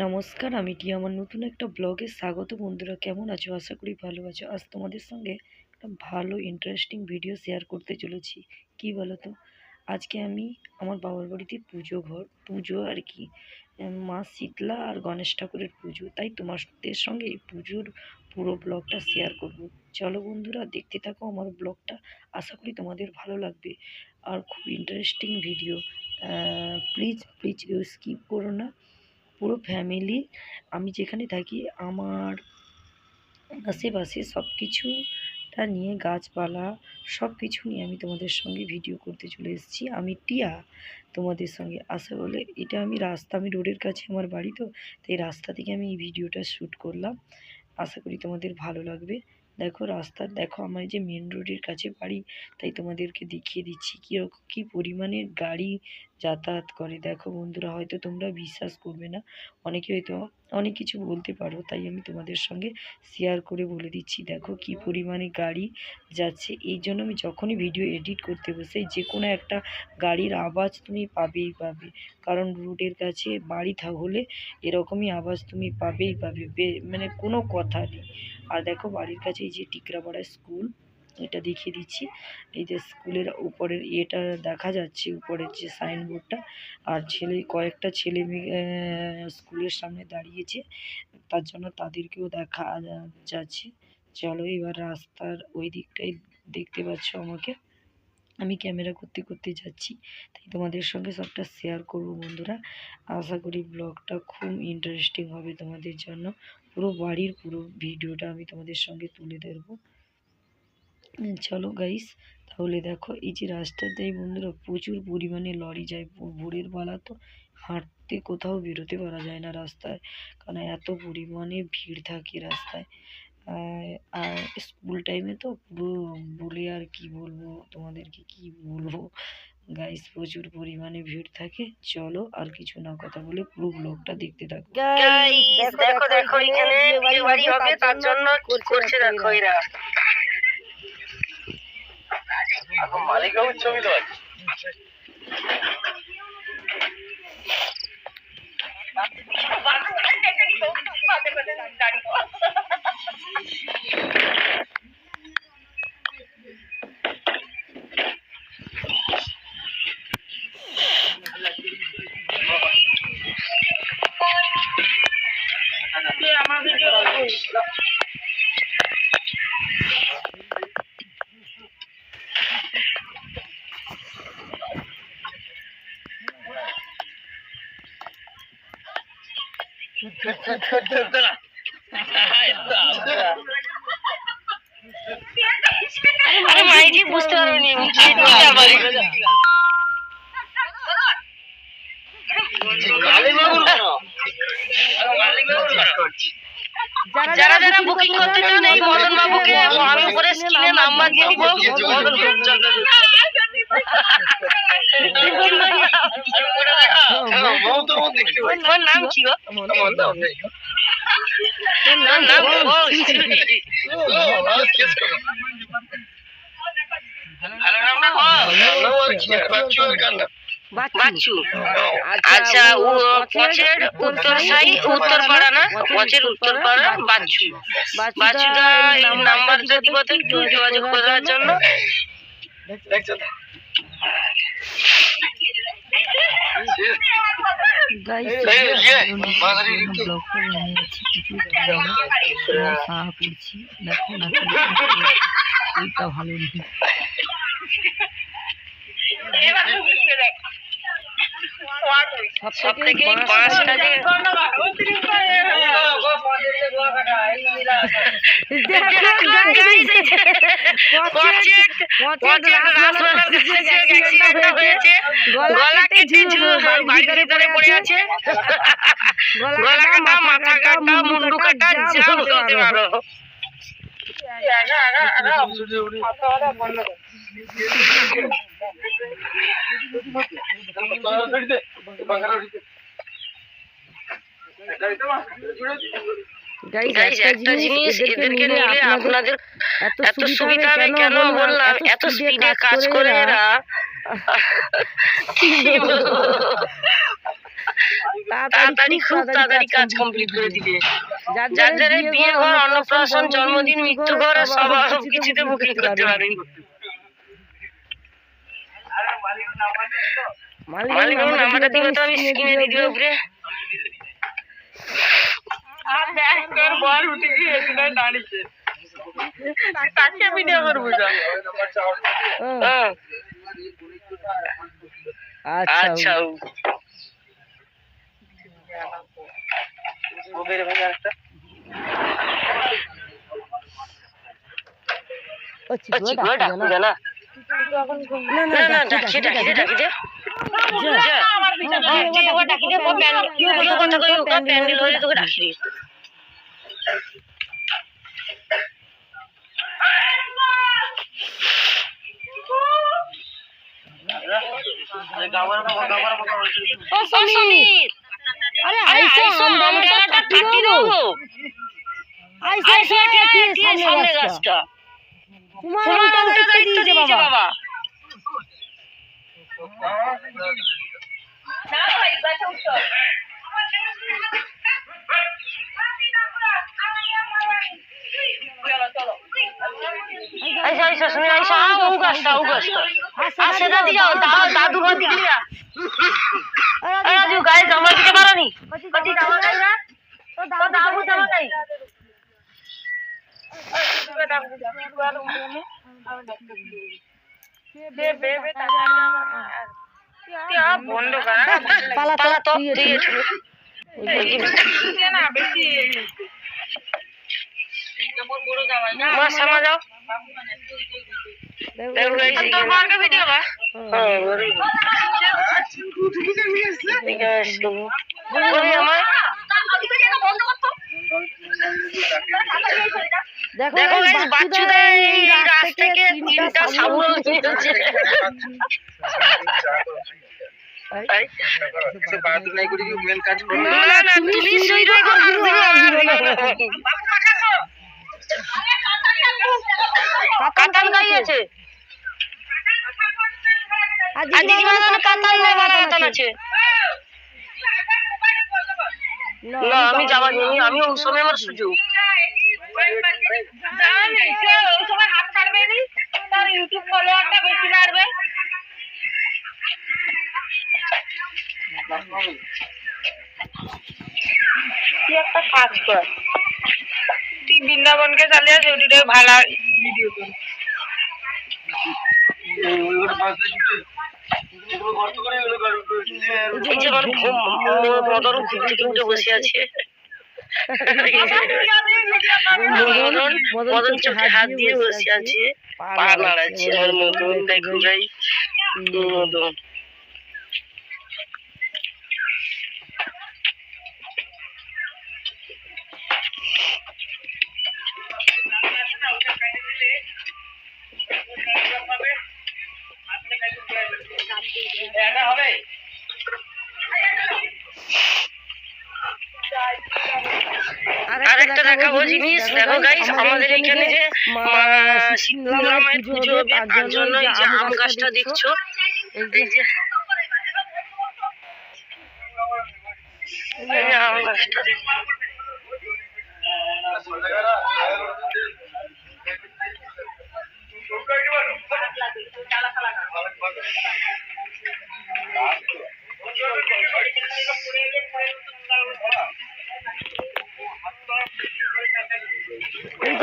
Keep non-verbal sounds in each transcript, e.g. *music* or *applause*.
নমস্কার, আমি টিয়া আমার নতুন একটা ব্লগে স্বাগত বন্ধুরা। কেমন আছো? আশা করি ভালো আছো। আজ তোমাদের সঙ্গে একটা ভালো ইন্টারেস্টিং ভিডিও শেয়ার করতে চলেছি। কি বলো তো আজকে আমি আমার বাবার বাড়িতে পুজো ঘর, পুজো আর কি। মা শীতলা আর গণেশ ঠাকুরের পুজো। তাই তোমাদের সঙ্গে এই পুজোর পুরো ব্লগটা শেয়ার করব। চলো বন্ধুরা, দেখতে থাকো আমার ব্লগটা। আশা করি তোমাদের ভালো লাগবে। আর খুব interesting video please please skip করো না। পুরো ফ্যামিলি আমি যেখানে থাকি, আমার আশেপাশে সব কিছুটা নিয়ে গাছপালা সব কিছু নিয়ে আমি তোমাদের সঙ্গে ভিডিও করতে চলে এসেছি। আমি টিয়া তোমাদের সঙ্গে আসা বলে, এটা আমি রাস্তা, আমি রোডের কাছে আমার বাড়ি তো, তাই রাস্তা থেকে আমি এই ভিডিওটা শ্যুট করলাম। আশা করি তোমাদের ভালো লাগবে। দেখো রাস্তার দেখো আমার যে মেন রোডের কাছে বাড়ি, তাই তোমাদেরকে দেখিয়ে দিচ্ছি কীরকম কী পরিমাণে গাড়ি যাতায়াত করে। দেখো বন্ধুরা, হয়তো তোমরা বিশ্বাস করবে না, অনেকে হয়তো অনেক কিছু বলতে পারো, তাই আমি তোমাদের সঙ্গে শেয়ার করে বলে দিচ্ছি। দেখো কি পরিমাণে গাড়ি যাচ্ছে, এই জন্য আমি যখনই ভিডিও এডিট করতে বসে যে কোনো একটা গাড়ির আওয়াজ তুমি পাবেই পাবে। কারণ রোডের কাছে বাড়ি হলে এরকমই আওয়াজ তুমি পাবেই পাবে মানে কোনো কথা নেই। আর দেখো বাড়ির কাছে এই যে টিকরাপাড়া স্কুল এটা দেখিয়ে দিচ্ছি। এই যে স্কুলের উপরের ইয়েটা দেখা যাচ্ছে, উপরের যে সাইনবোর্ডটা। আর ছেলে, কয়েকটা ছেলে স্কুলের সামনে দাঁড়িয়েছে। তার জন্য তাদেরকেও দেখা যাচ্ছে। চলো এবার রাস্তার ওই দিকটাই দেখতে পাচ্ছ আমাকে। আমি ক্যামেরা করতে করতে যাচ্ছি। তাই তোমাদের সঙ্গে সবটা শেয়ার করব বন্ধুরা। আশা করি ব্লগটা খুব ইন্টারেস্টিং হবে তোমাদের জন্য। পুরো বাড়ির পুরো ভিডিওটা আমি তোমাদের সঙ্গে তুলে ধরবো। চলো গাইস তাহলে দেখো এই যে রাস্তাটাই বন্ধুরা প্রচুর পরিমাণে লরি যায় ভোরের বেলা তো হাঁটতে কোথাও বেরোতে পারা যায় না রাস্তায় কারণ এত পরিমাণে ভিড় থাকে রাস্তায়। আর স্কুল টাইমে তো পুরো বলে আর কি বলব তোমাদেরকে কি বলব? গাইস প্রচুর পরিমাণে ভিড় থাকে চলো আর কিছু না কথা বলে পুরো ব্লগটা দেখতে থাকো। গাইস দেখো দেখো এখানে বিয়ে বাড়ি হবে তার জন্য কি করছে দেখো এরা? মালিক বাবুর ছবি তো আছে। আমার আরে মাইজি বুঝতে পারবেনি যারা যারা বুকিং করতে চান এই মদন বাবুকে আমি উপরে স্ক্রিনে নাম্বার দিয়ে দিব মদন নাম কি নাম ভালো নাম বাচ্চু। আচ্ছা ও পচের উত্তর সাই উত্তর পাড়া না? পচের উত্তর পাড়া বাচ্চু। বাচ্চুদা এই নাম্বারটা দিব তো একটু যোগাযোগ করার জন্য। গাইস এই, ইয়ে, ব্লগটা মাঝারি একটু। বানিয়ে যাচ্ছি কিছু সাহা করছি দেখো না এইটা ভালো নেই সব থেকে পাঁচটা যে গলা কেটে মাথা কাটা মুন্ডু কাটা যা হতে পারো। একটা জিনিস এদেরকে নিলে আপনাদের এত সুবিধা হবে কেন? বললাম এত স্পিডে কাজ করে এরা। *laughs* *laughs* *laughs* কি বলব? তাড়াতাড়ি খুব তাড়াতাড়ি কাজ কমপ্লিট করে দিবে যার যারা বিয়ে ঘর অন্নপ্রাশন জন্মদিন মৃত্যু ঘর আর সব সব কিছুতে বুকিং করতে পারেন মালিক নাম্বারটা দিবে তো আমি স্ক্রিনে দিয়ে দিবে উপরে। আর দেখ তোর বর উঠে গিয়ে এখানে দাঁড়িয়েছে তাকে ভিডিও করব হ্যাঁ আচ্ছা। আচ্ছা ডাকু জানা? না না ডাকি ডাকি ডাকি দে যা। হ্যাঁ, তুই ওকে ডাকি দে ও ডাকি দে ও সমীর আরে আইসো আমরা কাটি দেবো। আইসো আছে সামনে গাছটা। তোমার উল্টা দায়িত্ব দিয়েছে বাবা। না ভাই শুনে আইসা আ ও গাছটা ও গাছটা আ সেটা দিয়ে যাও দাও দাদু ঘর দিকে যা আরে দাদু গায়ে জামা দিতে পারো নি কতি জামা গাই না তো দাদু জামা গাই বন্ধ করা পালা তো দিয়ে মা সামা যাও দেখো গাইস তোর মার্কে ভিডিও বা হ্যাঁ বড় ঠিক আছে বলি আমার দেখো গাইস বাচ্চুদের এই রাত থেকে তিনটা সাবল কাতান গাইছে আজকে কি মানে কাতান নাই কাতান আছে। না আমি যাওয়া যাইনি আমি ওই সময় আমার সুযোগ। একটা কাজ কর। বৃন্দাবনকে চালিয়ে ওটিতে ভালো ভিডিও বসে আছে। মদন হাত দিয়ে বসে আছে। দেখো যাই মদন আর একটা দেখাবো জিনিস দেখো গাইস আমাদের এখানে যে শীতলা মায়ের পুজো হবে তার জন্য এই যে আম গাছটা দেখছ এই যে এই যে আম গাছটা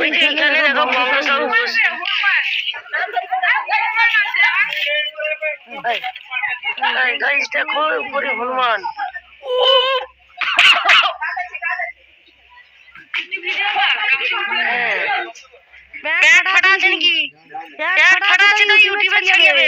ওই যে এখানে দেখো বড় সব বসে গাইস দেখো উপরে হনুমান প্যাট ফাটা আছে নাকি আছে তো ইউটিউবে ছেড়ে যাবে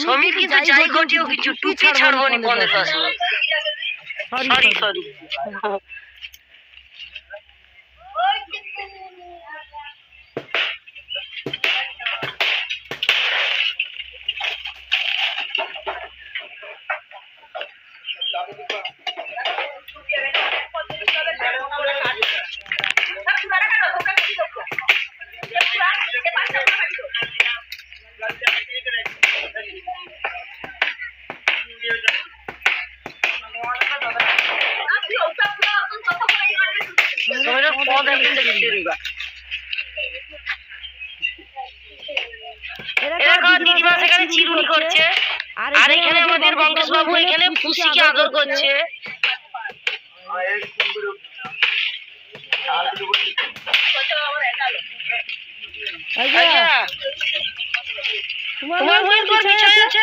সমীর কিন্তু যাই ঘটিও কিছু টুপি ছাড়বো নি পনেরো পাশে সরি সরি দিদিমা সেখানে চিরুনি করছে। আর এখানে আমাদের বঙ্কেশ বাবু এখানে ফুসিকে আদর করছে। তোমার বোন কোন পিছনে আছে?